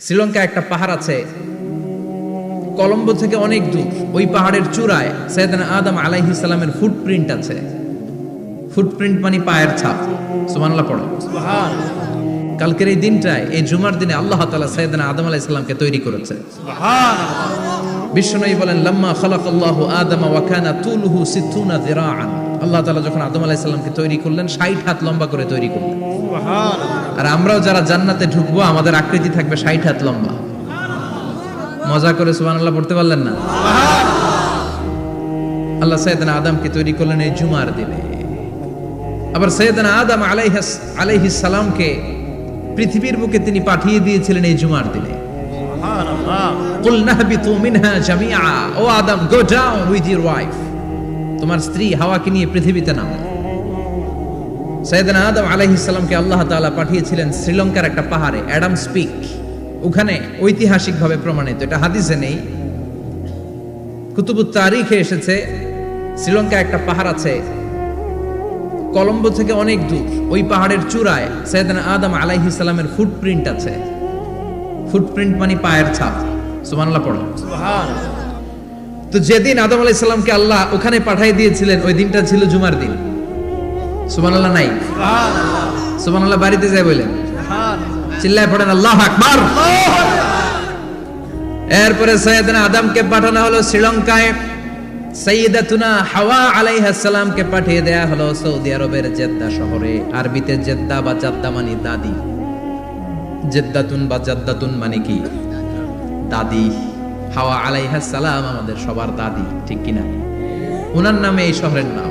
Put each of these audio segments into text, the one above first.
শ্রীলঙ্কা একটা পাহাড় আছে। কলম্বো থেকে অনেক দূর। ওই পাহাড়ের চূড়ায় সৈয়দনা আদম আলাইহিস সালামের ফুটপ্রিন্ট আছে। ফুটপ্রিন্ট মানে পায়ের ছাপ। সুবহানাল্লাহ পড়ো। কালকের এই দিনটায় এই জুমার দিনে আল্লাহ তাআলা সৈয়দনা আদম আলাইহিস সালামকে তৈরি করেছে। বিশ্বনবী বলেন লাম্মা খালাকাল্লাহু আদম ওয়া কানা তুলুহু 60 যিরাআন। আল্লাহ তাআলা যখন আদম আলাইহিস সালামকে তৈরি করলেন 60 হাত লম্বা করে তৈরি করলেন। আর আমরাও যারা জান্নাতে ঢুকবো, আমাদের আকৃতি থাকবে 60 হাত লম্বা। মজা করে সুবহানাল্লাহ পড়তে পারলেন না? আল্লাহ সৈয়দনা আদমকে তৈরি করলেন এই জুমার দিনে। আবার সৈয়দনা আদম আলাইহিস আলাইহিস সালামকে পৃথিবীর বুকে তিনি পাঠিয়ে দিয়েছিলেন এই জুমার দিনে। কুল নাহবিতু মিনহা জামিআ। ও Adam go down with your wife তোমার স্ত্রী হাওয়াকে নিয়ে পৃথিবীতে নামো। সৈয়দনা আদম আলাইহিস সালামকে আল্লাহ তাআলা পাঠিয়েছিলেন শ্রীলঙ্কার একটা পাহাড়ে অ্যাডাম স্পিক। ওখানে ঐতিহাসিকভাবে প্রমাণিত এটা হাদিসে নেই। কুতুবুত তারিখে এসেছে শ্রীলঙ্কা একটা পাহাড় আছে কলম্বো থেকে অনেক দূর। ওই পাহাড়ের চূড়ায় সৈয়দনা আদম আলাইহিস সালামের ফুটপ্রিন্ট আছে। ফুটপ্রিন্ট মানে পায়ের ছাপ। সুবহানাল্লাহ পড়ো। তো যেদিন আদম আলাইহিস সালামকে আল্লাহ ওখানে পাঠিয়ে দিয়েছিলেন ওই দিনটা ছিল জুমার দিন। সুবহানাল্লাহ নাই। সুবহানাল্লাহ বাড়িতে যায় বলেন চিল্লায় পড়েন, আল্লাহ আকবার। এরপরে সৈয়দনা আদমকে পাঠানো হলো শ্রীলঙ্কায়। সৈয়দাতুনা হাওয়া আলাইহিস সালামকে পাঠিয়ে দেয়া হলো সৌদি আরবের জেদ্দা শহরে। আরবিতে জেদ্দা বা জাদ্দা মানে দাদি। জেদ্দাতুন বা জাদ্দাতুন মানে কি? দাদি। হাওয়া আলাইহাস সালাম আমাদের সবার দাদি, ঠিক কিনা? ওনার নামে এই শহরের নাম।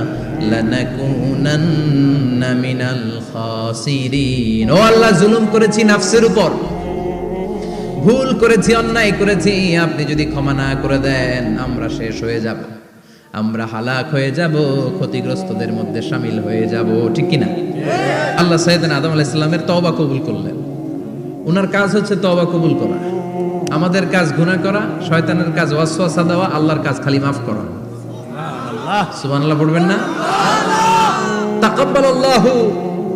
লানাকুনান্না মিনাল খাসিরিন ও আল্লাহ, জুলুম করেছি নাফসের উপর। ভুল করেছি, অন্যায় করেছি, আপনি যদি ক্ষমা না করে দেন, আমরা শেষ হয়ে যাব। আমরা হালাক হয়ে যাব, ক্ষতিগ্রস্তদের মধ্যে সামিল হয়ে যাব, ঠিক কিনা? আল্লাহ সাইদিন আদম আলাহ ইসলামের তবা কবুল করলেন। ওনার কাজ হচ্ছে তবা কবুল করা। আমাদের কাজ গুনা করা, শয়তানের কাজ ওয়াসওয়াসা দেওয়া, আল্লাহর কাজ খালি মাফ করা। সুবহানাল্লাহ পড়বেন না? তাকাব্বালাল্লাহু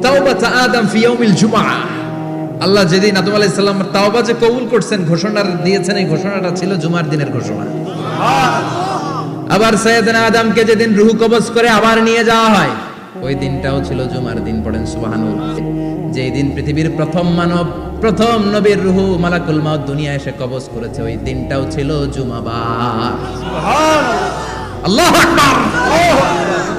তাওবাতা আদম ফি ইয়াউমিল জুমআহ আল্লাহ যেদিন আদম আলাইহিস সালামের তাওবা যে কবুল করছেন, ঘোষণা দিয়েছেন, এই ঘোষণাটা ছিল জুমার দিনের ঘোষণা। আবার সৈয়দনা আদমকে যেদিন রুহ কবজ করে আবার নিয়ে যাওয়া হয়, ওই দিনটাও ছিল জুমার দিন, পড়েন সুবহানাল্লাহ। যেই দিন পৃথিবীর প্রথম মানব, প্রথম নবীর রুহু মালাকুল মাউত দুনিয়া এসে কবজ করেছে, ওই দিনটাও ছিল জুমাবার। আল্লাহু আকবার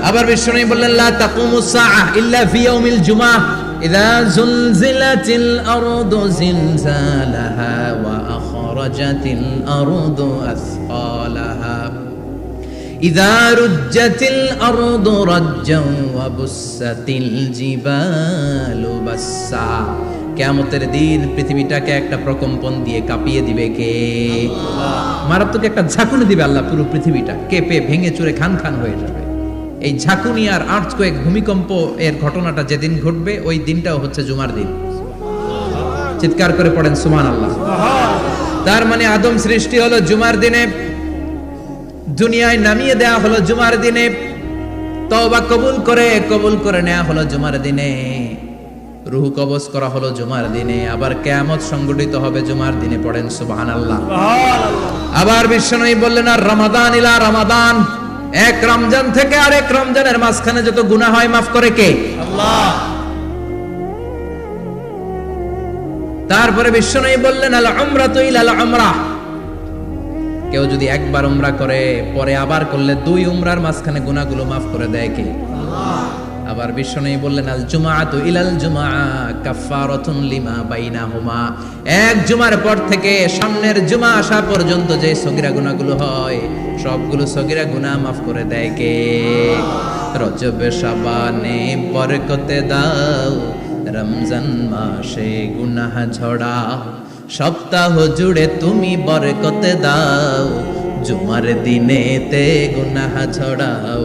আবার বিষ্ণু বললেন লা তাকুমুস সাআহ ইল্লা ফি ইয়াউমিল জুমআহ ইযা জুলজিলাতিল আরদু জিলজালাহা ওয়া আখরাজাতিল আরদু আসফালাহা إذا رجت الأرض رجا وبست الجبال بسا কেয়ামতের দিন পৃথিবীটাকে একটা প্রকম্পন দিয়ে কাঁপিয়ে দিবে কে? মারাত্মক একটা ঝাঁকুনি দিবে আল্লাহ পুরো পৃথিবীটা। কেঁপে, ভেঙে চুরে খান খান হয়ে যাবে। এই ঝাঁকুনি আর আর্থকোয়েক ভূমিকম্প এর ঘটনাটা যেদিন ঘটবে, ওই দিনটাও হচ্ছে জুমার দিন। চিৎকার করে পড়েন সুমান আল্লাহ তার মানে আদম সৃষ্টি হলো জুমার দিনে, দুনিয়ায় নামিয়ে দেয়া হলো জুমার দিনে, তওবা কবুল করে কবুল করে নেওয়া হলো জুমার দিনে। রুহু কবজ করা হলো জুমার দিনে আবার কেয়ামত সংগঠিত হবে জুমার দিনে পড়েন সুবহানাল্লাহ। আবার বিশ্বনবী বললেন আর রমাদান ইলা রমাদান এক রমজান থেকে আরেক রমজানের মাঝখানে যত গুনাহ হয় মাফ করে কে? আল্লাহ। তারপরে বিশ্বনবী বললেন আল উমরাতু ইলাল উমরাহ কেউ যদি একবার উমরা করে পরে আবার করলে দুই উমরার মাঝখানে গুনাহগুলো মাফ করে দেয় কে? আবার বিশ্বনবী বললেন, আল জুমাআতু ইলাল জুমআ কাফফারাতুন লিমা বাইনাহুমা। এক জুমার পর থেকে সামনের জুমা আসা পর্যন্ত যে সগিরা গুনাহগুলো হয়, সবগুলো সগীরা গুনাহ মাফ করে দেয় কে? রজবে শাবানে বরকতে দাও, রমজান মাসে গুনাহ ঝড়া সপ্তাহ জুড়ে তুমি বরকতে দাও, জুমার দিনেতে গুনাহ ছড়াও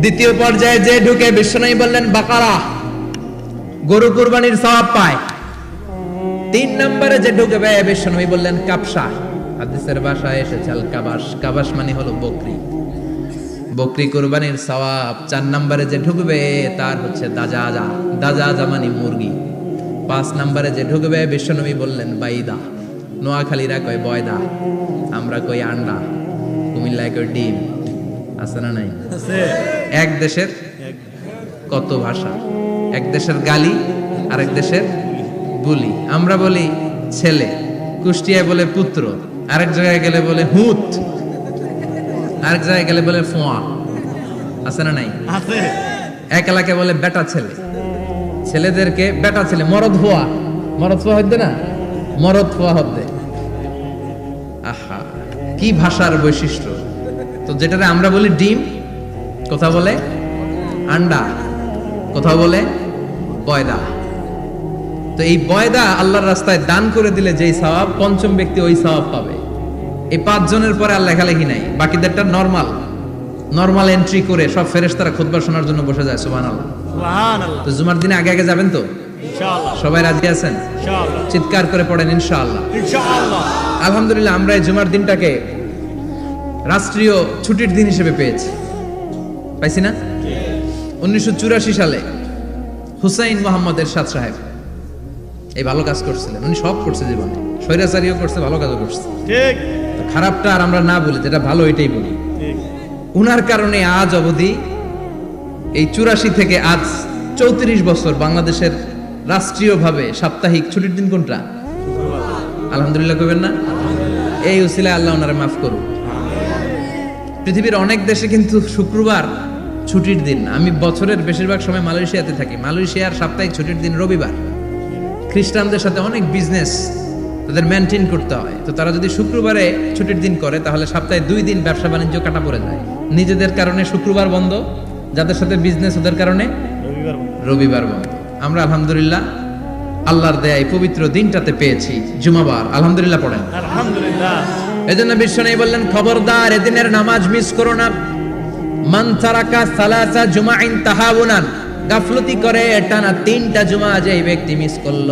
দ্বিতীয় পর্যায়ে যে ঢুকে বিশ্বনবী বললেন, বাকারা, গরু কুরবানির সওয়াব পায়। তিন নম্বরে যে ঢুকবে বিশ্বনবী বললেন কাপসা হাদিসের ভাষায় এসেছে, আল কাবাস কাবাস মানে হলো বকরি। বকরি কুরবানির সওয়াব চার নম্বরে যে ঢুকবে, তার হচ্ছে দাজাজা। দাজাজা মানে মুরগি। পাঁচ নম্বরে যে ঢুকবে, বিশ্বনবী বললেন, বাইদা। নোয়াখালীরা কয়, বয়দা। আমরা কই, আন্ডা। কুমিল্লায় কই ডিম। আছে না নাই? এক দেশের কত ভাষা? এক দেশের গালি আরেক দেশের বুলি। আমরা বলি ছেলে কুষ্টিয়ায় বলে পুত্র আরেক জায়গায় গেলে বলে হুত আরেক জায়গায় গেলে বলে ফোয়া। আছে না নাই? এক এলাকায় বলে বেটা ছেলে। ছেলেদেরকে বেটা ছেলে মরদ হওয়া মরদ ফোয়া হদ্দে না? মরদ ফোয়া হদ্দে আহা কি ভাষার বৈশিষ্ট্য? তো যেটারে আমরা বলি ডিম কথা বলে আন্ডা কথা বলে বয়দা তো এই বয়দা আল্লাহর রাস্তায় দান করে দিলে যেই স্বভাব পঞ্চম ব্যক্তি ওই স্বভাব পাবে। এই পাঁচ জনের পরে আর লেখালেখি নাই বাকিদেরটা নর্মাল। নর্মাল এন্ট্রি করে সব ফেরেস তারা খুতবা শোনার জন্য বসে যায় মহান আল্লাহ তো জুমার দিনে আগে আগে যাবেন তো? সবাই রাজি আছেন? চিৎকার করে পড়েন ইনশাআল্লাহ। আলহামদুলিল্লাহ আমরা এই জুমার দিনটাকে রাষ্ট্রীয় ছুটির দিন হিসেবে পেয়েছি। পাইছি না? উনিশশো চুরাশি সালে হুসাইন মোহাম্মদের এরশাদ সাহেব এই ভালো কাজ করছিলেন। উনি সব করছে জীবনে। স্বৈরাচারীও করছে ভালো কাজও করছে। ঠিক। খারাপটা আর আমরা না বলি যেটা ভালো এটাই বলি। উনার কারণে আজ অবধি এই চুরাশি থেকে আজ চৌত্রিশ বছর বাংলাদেশের রাষ্ট্রীয়ভাবে সাপ্তাহিক ছুটির দিন কোনটা? আলহামদুলিল্লাহ কবেন না? এই উসিলায় আল্লাহ ওনারা মাফ করুন পৃথিবীর অনেক দেশে কিন্তু শুক্রবার ছুটির দিন। আমি বছরের বেশিরভাগ সময় মালয়েশিয়াতে থাকি। মালয়েশিয়ার সাপ্তাহিক ছুটির দিন রবিবার। খ্রিস্টানদের সাথে অনেক বিজনেস তাদের মেনটেন করতে হয়। তো তারা যদি শুক্রবারে ছুটির দিন করে তাহলে সপ্তাহে দুই দিন ব্যবসা বাণিজ্য কাটা পড়ে যায়। নিজেদের কারণে শুক্রবার বন্ধ যাদের সাথে বিজনেস ওদের কারণে রবিবার বন্ধ। আমরা আলহামদুলিল্লাহ আল্লাহর দেয়া এই পবিত্র দিনটাতে পেয়েছি। জুমাবার। আলহামদুলিল্লাহ পড়েন। আলহামদুলিল্লাহ। এজন্য বিশ্ব বললেন, খবরদার, এদিনের নামাজ মিস করো না। মান তারাকা সালাসা জুমাইন তাহাবুনান গাফলতি করে, টানা তিনটা জুমা যে ব্যক্তি মিস করল।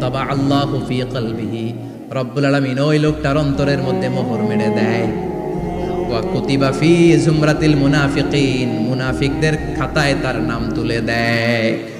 তবা আল্লাহু ফি কলবিহি। রব্বুল আলামিন ওই লোকটার অন্তরের মধ্যে মোহর মেরে দেয়। ওয়া ফি জুমরাতিল মুনাফিকিন। মুনাফিকদের খাতায় তার নাম তুলে দেয়।